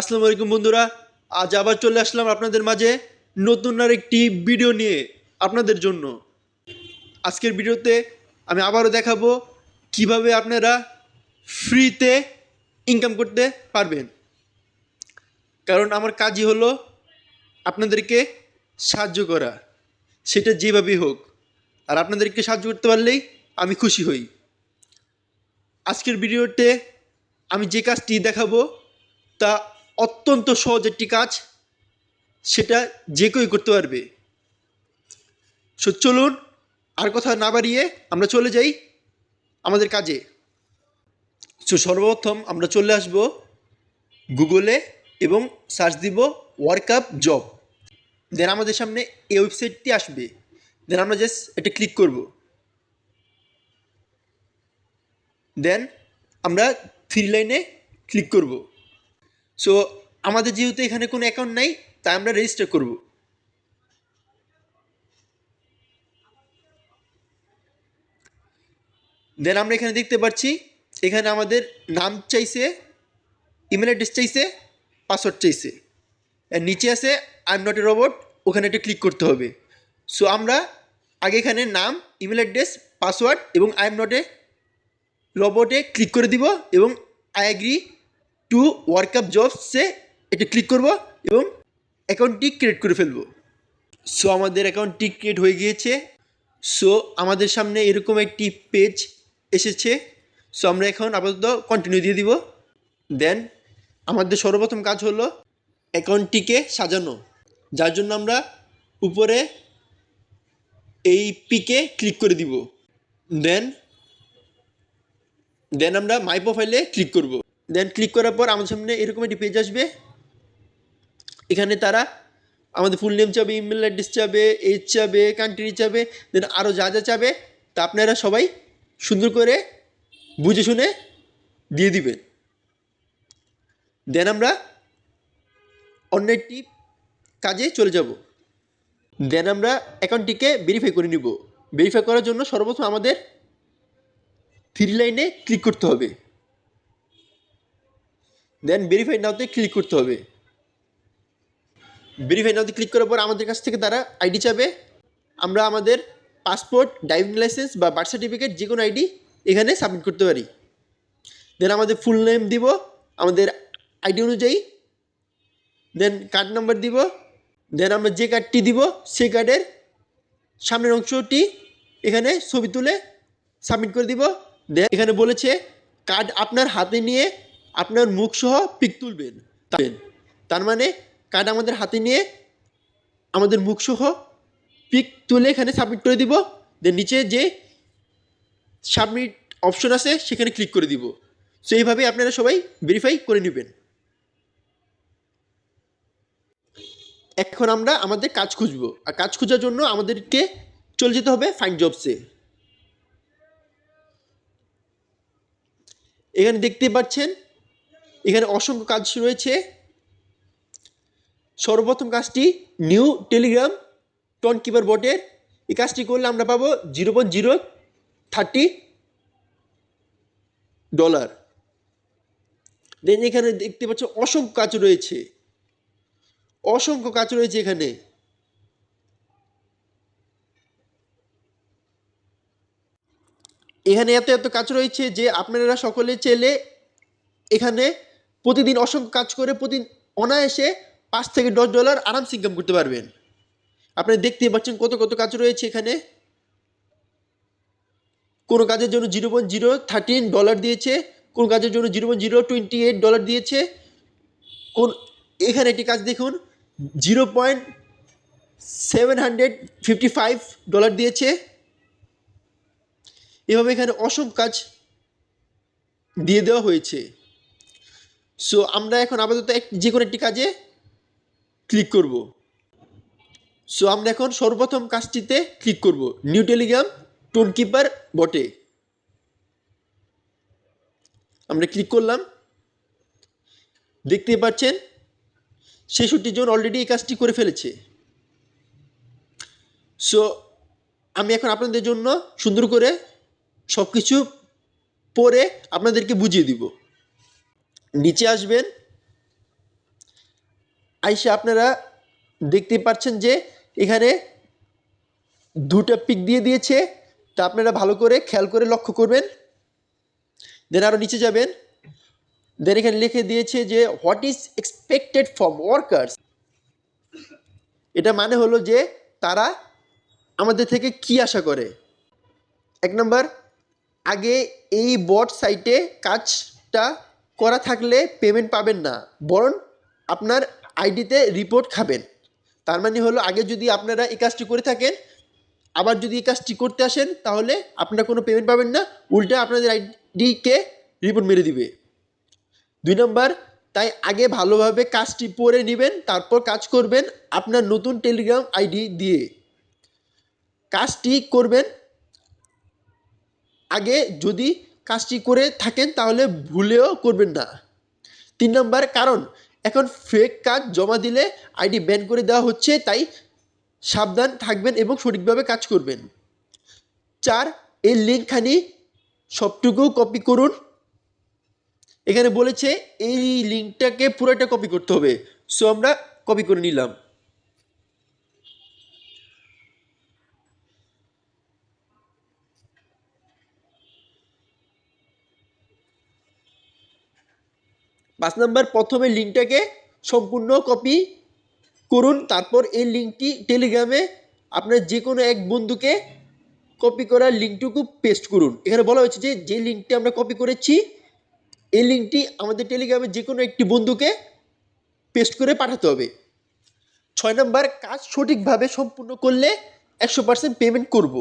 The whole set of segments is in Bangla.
আসসালামু আলাইকুম বন্ধুরা, আজ আবার চলে আসলাম আপনাদের মাঝে নতুন আর একটি ভিডিও নিয়ে আপনাদের জন্য। আজকের ভিডিওতে আমি আবারও দেখাবো কীভাবে আপনারা ফ্রিতে ইনকাম করতে পারবেন। কারণ আমার কাজই হলো আপনাদেরকে সাহায্য করা, সেটা যেভাবেই হোক। আর আপনাদেরকে সাহায্য করতে পারলেই আমি খুশি হই। আজকের ভিডিওতে আমি যে কাজটি দেখাবো তা অত্যন্ত সহজ একটি কাজ, সেটা যে কেউই করতে পারবে। সো চলুন, আর কথা না বাড়িয়ে আমরা চলে যাই আমাদের কাজে। সো সর্বপ্রথম আমরা চলে আসব গুগলে এবং সার্চ দিব ওয়ার্ক আপ জব। দেন আমাদের সামনে এই ওয়েবসাইটটি আসবে। দেন আমরা জাস্ট এটা ক্লিক করব। দেন আমরা থ্রি লাইনে ক্লিক করব। সো আমাদের যেহেতু এখানে কোনো অ্যাকাউন্ট নাই, তাই আমরা রেজিস্টার করব। দেন আমরা এখানে দেখতে পাচ্ছি, এখানে আমাদের নাম চাইছে ইমেল অ্যাড্রেস চাইছে পাসওয়ার্ড চাইছে। নিচে আছে I am not a robot ওখানে একটা ক্লিক করতে হবে। সো আমরা আগে এখানে নাম ইমেল অ্যাড্রেস পাসওয়ার্ড এবং আই এম নট এ রোবটে ক্লিক করে দিব এবং I agree to work up জবসে এটা ক্লিক করব এবং অ্যাকাউন্টটি ক্রিয়েট করে ফেলব। সো আমাদের অ্যাকাউন্টটি ক্রিয়েট হয়ে গিয়েছে। সো আমাদের সামনে এরকম একটি পেজ এসেছে। সো আমরা এখন আপাতত কন্টিনিউ দিয়ে দিব। দেন আমাদের সর্বপ্রথম কাজ হলো অ্যাকাউন্টটিকে সাজানো। যার জন্য আমরা উপরে এই পিকে ক্লিক করে দিব। দেন দেন আমরা মাই প্রোফাইলে ক্লিক করব। দেন ক্লিক করার পর আমাদের সামনে এরকম একটি পেজ আসবে। এখানে তারা আমাদের ফুল নেম চাবে ইমেল অ্যাড্রেস চাবে এজ চাবে কান্ট্রি চাবে দেন আরও যা যা চাবে, তা আপনারা সবাই সুন্দর করে বুঝে শুনে দিয়ে দিবেন। দেন আমরা অন্য একটি কাজে চলে যাব। দেন আমরা অ্যাকাউন্টটিকে ভেরিফাই করে নিব। ভেরিফাই করার জন্য সর্বপ্রথম আমাদের থ্রি লাইনে ক্লিক করতে হবে। দেন ভেরিফাই নাওতে ক্লিক করতে হবে। ভেরিফাই নাওতে ক্লিক করার পর আমাদের কাছ থেকে তারা আইডি চাবে। আমরা আমাদের পাসপোর্ট ড্রাইভিং লাইসেন্স বা বার্থ সার্টিফিকেট যে কোনো আইডি এখানে সাবমিট করতে পারি। দেন আমাদের ফুল নেম দিব, আমাদের আইডি অনুযায়ী। দেন কার্ড নাম্বার দিব দেন আমরা যে কার্ডটি দিব, সেই কার্ডের সামনের অংশটি এখানে ছবি তুলে সাবমিট করে দিব। দেন এখানে বলেছে কার্ড আপনার হাতে নিয়ে আপনার মুখ সহ পিক তুলবেন। তার মানে কার্ড আমাদের হাতে নিয়ে আমাদের মুখ সহ পিক তুলে এখানে সাবমিট করে দিব। দেন নিচে যে সাবমিট অপশন আছে, সেখানে ক্লিক করে দিব। সো এইভাবে আপনারা সবাই ভেরিফাই করে নেবেন। এখন আমরা আমাদের কাজ খুঁজবো। আর কাজ খোঁজার জন্য আমাদেরকে চলে যেতে হবে ফাইন জবসে এখানে দেখতে পাচ্ছেন এখানে অসংখ্য কাজ রয়েছে। সর্বপ্রথম কাজটি নিউ টেলিগ্রাম টন কিপার বটের এই কাজটি করলে আমরা পাবো zero point zero thirty dollar. Then এখানে দেখতে পাচ্ছ অসংখ্য কাজ রয়েছে। অসংখ্য কাজ রয়েছে এখানে। এখানে এত এত কাজ রয়েছে যে আপনারা সকলে চেলে এখানে প্রতিদিন অসংখ্য কাজ করে প্রতিদিন অনায়াসে পাঁচ থেকে দশ ডলার আরামসে ইনকাম করতে পারবেন। আপনি দেখতে পাচ্ছেন কত কত কাজ রয়েছে এখানে। কোনো কাজের জন্য zero point zero thirteen dollar দিয়েছে, কোন কাজের জন্য zero point zero twenty eight dollar দিয়েছে। কোন, এখানে একটি কাজ দেখুন zero point seven hundred fifty five dollar দিয়েছে। এভাবে এখানে অসংখ্য কাজ দিয়ে দেওয়া হয়েছে। সো আমরা এখন আপাতত যে কোনো একটি কাজে ক্লিক করব। সো আমরা এখন সর্বপ্রথম কাজটিতে ক্লিক করব। নিউ টেলিগ্রাম টোন কিপার বটে আমরা ক্লিক করলাম। দেখতে পাচ্ছেন, ছেষট্টি জন অলরেডি এই কাজটি করে ফেলেছে। সো আমি এখন আপনাদের জন্য সুন্দর করে সব কিছু পরে আপনাদেরকে বুঝিয়ে দিব। নিচে আসবেন। আইসে আপনারা দেখতে পাচ্ছেন যে এখানে দুটো পিক দিয়ে দিয়েছে। তা আপনারা ভালো করে খেয়াল করে লক্ষ্য করবেন। দেন আরও নিচে যাবেন। দেন এখানে লিখে দিয়েছে যে what is expected from workers এটা মানে হলো যে, তারা আমাদের থেকে কি আশা করে? এক নম্বর, আগে এই বট সাইটে কাজটা করা থাকলে পেমেন্ট পাবেন না। বরং আপনার আইডিতে রিপোর্ট খাবেন। তার মানে হলো আগে যদি আপনারা এই কাজটি করে থাকেন, আবার যদি এই কাজটি করতে আসেন, তাহলে আপনারা কোনো পেমেন্ট পাবেন না। উল্টে আপনাদের আইডিকে রিপোর্ট মেরে দিবে। দুই নম্বর, তাই আগে ভালোভাবে কাজটি পড়ে নেবেন, তারপর কাজ করবেন আপনার নতুন টেলিগ্রাম আইডি দিয়ে। কাজটি করবেন আগে যদি কাজটি করে থাকেন, তাহলে ভুলেও করবেন না। তিন নম্বর কারণ, এখন ফেক কাজ জমা দিলে আইডি ব্যান করে দেওয়া হচ্ছে, তাই সাবধান থাকবেন এবং সঠিকভাবে কাজ করবেন। চার, এই লিঙ্কখানি সবটুকু কপি করুন। এখানে বলেছে, এই লিঙ্কটাকে পুরোটা কপি করতে হবে। সো আমরা কপি করে নিলাম। পাঁচ নম্বর, প্রথমে লিঙ্কটাকে সম্পূর্ণ কপি করুন। তারপর এই লিঙ্কটি টেলিগ্রামে আপনার যে কোনো এক বন্ধুকে কপি করার লিঙ্কটুকু পেস্ট করুন। এখানে বলা হয়েছে যে যে লিঙ্কটি আমরা কপি করেছি, এই লিঙ্কটি আমাদের টেলিগ্রামে যে কোনো একটি বন্ধুকে পেস্ট করে পাঠাতে হবে। ছয় নম্বর, কাজ সঠিকভাবে সম্পূর্ণ করলে একশো পার্সেন্ট পেমেন্ট করব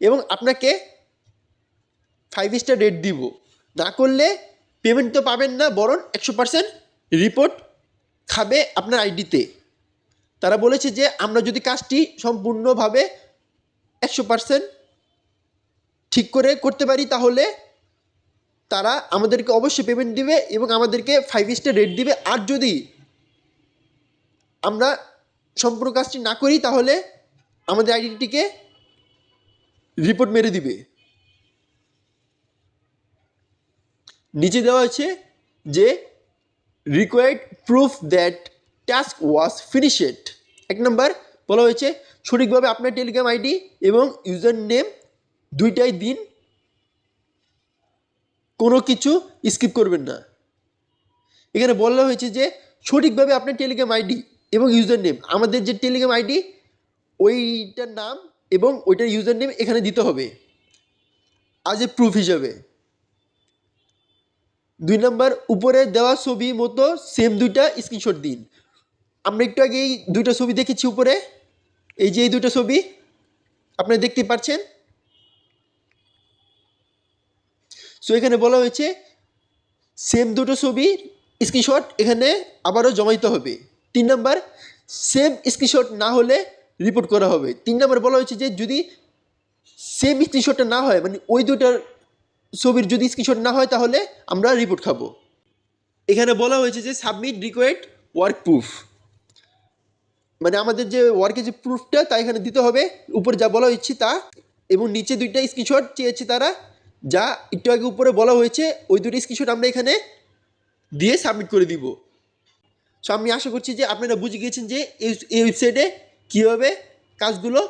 এবং আপনাকে ফাইভ স্টার রেট দিব। না করলে পেমেন্ট তো পাবেন না, বরং একশো পার্সেন্ট রিপোর্ট খাবে আপনার আইডিতে। তারা বলেছে যে আমরা যদি কাজটি সম্পূর্ণভাবে একশো পার্সেন্ট ঠিক করে করতে পারি, তাহলে তারা আমাদেরকে অবশ্যই পেমেন্ট দিবে এবং আমাদেরকে ফাইভ স্টার রেট দিবে। আর যদি আমরা সম্পূর্ণ কাজটি না করি, তাহলে আমাদের আইডেন্টিটিকে রিপোর্ট মেরে দিবে। নিচে দেওয়া আছে যে required proof that task was finished এক নম্বর বলা হয়েছে, সঠিকভাবে আপনার টেলিগ্রাম আইডি এবং ইউজার নেম দুইটাই দিন, কোনো কিছু স্কিপ করবেন না। এখানে বলা হয়েছে যে, সঠিকভাবে আপনার টেলিগ্রাম আইডি এবং ইউজার নেম আমাদের যে টেলিগ্রাম আইডি ওইটার নাম এবং ওইটার ইউজার নেম এখানে দিতে হবে আজ এ প্রুফ হিসাবে। দুই নম্বর, উপরে দেওয়া ছবি মতো সেম দুইটা স্ক্রিনশট দিন। আমরা একটু আগে এই দুইটা ছবি দেখেছি উপরে। এই যে এই দুটো ছবি, আপনারা দেখতে পাচ্ছেন? সো এখানে বলা হয়েছে সেম দুটো ছবি স্ক্রিনশট এখানে আবারও জমা দিতে হবে। তিন নম্বর সেম স্ক্রিনশট না হলে রিপোর্ট করা হবে। তিন নম্বর বলা হয়েছে যে যদি সেম স্ক্রিনশটটা না হয় মানে ওই দুটার ছবির যদি স্ক্রিনশট না হয় তাহলে আমরা রিপোর্ট খাব। এখানে বলা হয়েছে যে সাবমিট রিকোয়ার্ড ওয়ার্ক প্রুফ মানে আমাদের যে ওয়ার্কের যে প্রুফটা তা এখানে দিতে হবে। উপরে যা বলা হয়েছে তা, এবং নিচে দুইটা স্ক্রিনশট চেয়েছে তারা, যা একটু আগে উপরে বলা হয়েছে, ওই দুটো স্ক্রিনশট আমরা এখানে দিয়ে সাবমিট করে দিব। সো আমি আশা করছি যে আপনারা বুঝে গিয়েছেন যে এই ওয়েবসাইটে কীভাবে কাজগুলো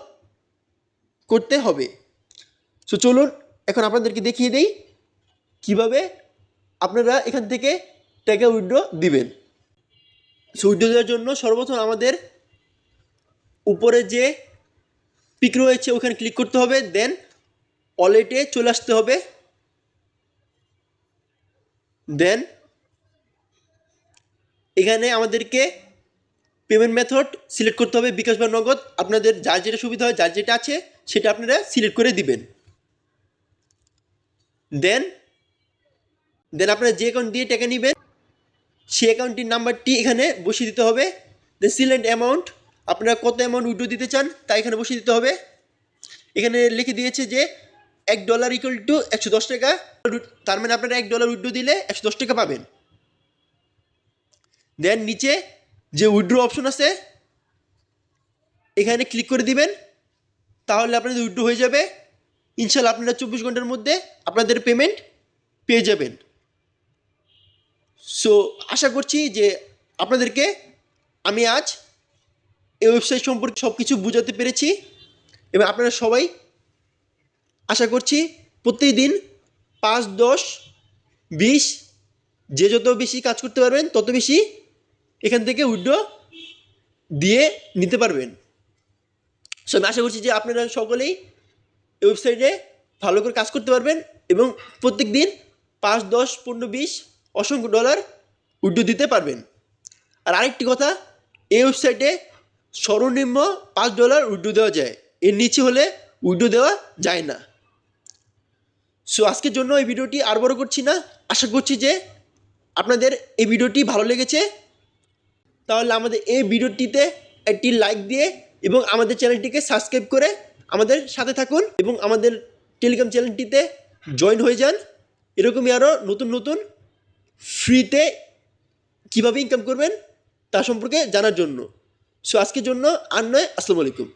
করতে হবে। সো চলুন এখন আপনাদেরকে দেখিয়ে দেই কীভাবে আপনারা এখান থেকে টাকা উইড্রো দিবেন। সো উইড্রো দেওয়ার জন্য সর্বপ্রথম আমাদের উপরে যে পিক রয়েছে ওখানে ক্লিক করতে হবে দেন ওয়ালেটে চলে আসতে হবে। দেন এখানে আমাদেরকে পেমেন্ট মেথড সিলেক্ট করতে হবে, বিকাশ বা নগদ। আপনাদের যার যেটা সুবিধা হয়, যার যেটা আছে, সেটা আপনারা সিলেক্ট করে দিবেন। দেন দেন আপনারা যে অ্যাকাউন্ট দিয়ে টাকা নেবেন, সেই অ্যাকাউন্টটির নাম্বারটি এখানে বসিয়ে দিতে হবে। দেন সিলেন্ট অ্যামাউন্ট আপনারা কত অ্যামাউন্ট উইড্রো দিতে চান, তা এখানে বসিয়ে দিতে হবে। এখানে লিখে দিয়েছে যে, এক ডলার ইকুয়াল টু একশো দশ টাকা। তার মানে আপনারা এক ডলার উইড্রো দিলে একশো দশ টাকা পাবেন। দেন নিচে যে উইড্রো অপশন আছে, এখানে ক্লিক করে দিবেন, তাহলে আপনাদের উইড্রো হয়ে যাবে। ইনশাল্লাহ আপনারা চব্বিশ ঘণ্টার মধ্যে আপনাদের পেমেন্ট পেয়ে যাবেন। সো আশা করছি যে আপনাদেরকে আমি আজ এই ওয়েবসাইট সম্পর্কে সব কিছু বোঝাতে পেরেছি এবং আপনারা সবাই আশা করছি প্রতিদিন পাঁচ, দশ, বিশ, যে যত বেশি কাজ করতে পারবেন, তত বেশি এখান থেকে উইড্রো দিয়ে নিতে পারবেন। সো আমি আশা করছি যে আপনারা সকলেই ওয়েবসাইটে ভালো করে কাজ করতে পারবেন এবং প্রত্যেক দিন পাঁচ, দশ, পনেরো, বিশ অসংখ্য ডলার উইড্রো দিতে পারবেন। আর আরেকটি কথা, এই ওয়েবসাইটে সর্বনিম্ন পাঁচ ডলার উইড্রো দেওয়া যায়। এর নিচে হলে উইড্রো দেওয়া যায় না। সো আজকের জন্য এই ভিডিওটি আর বড় করছি না। আশা করছি যে আপনাদের এই ভিডিওটি ভালো লেগেছে। তাহলে আমাদের এই ভিডিওটিতে একটি লাইক দিয়ে এবং আমাদের চ্যানেলটিকে সাবস্ক্রাইব করে আমাদের সাথে থাকুন এবং আমাদের টেলিগ্রাম চ্যানেলটিতে জয়েন হয়ে যান। এরকমই আরও নতুন নতুন ফ্রিতে কীভাবে ইনকাম করবেন তা সম্পর্কে জানার জন্য। সো আজকের জন্য আর নয়, আসসালামু আলাইকুম।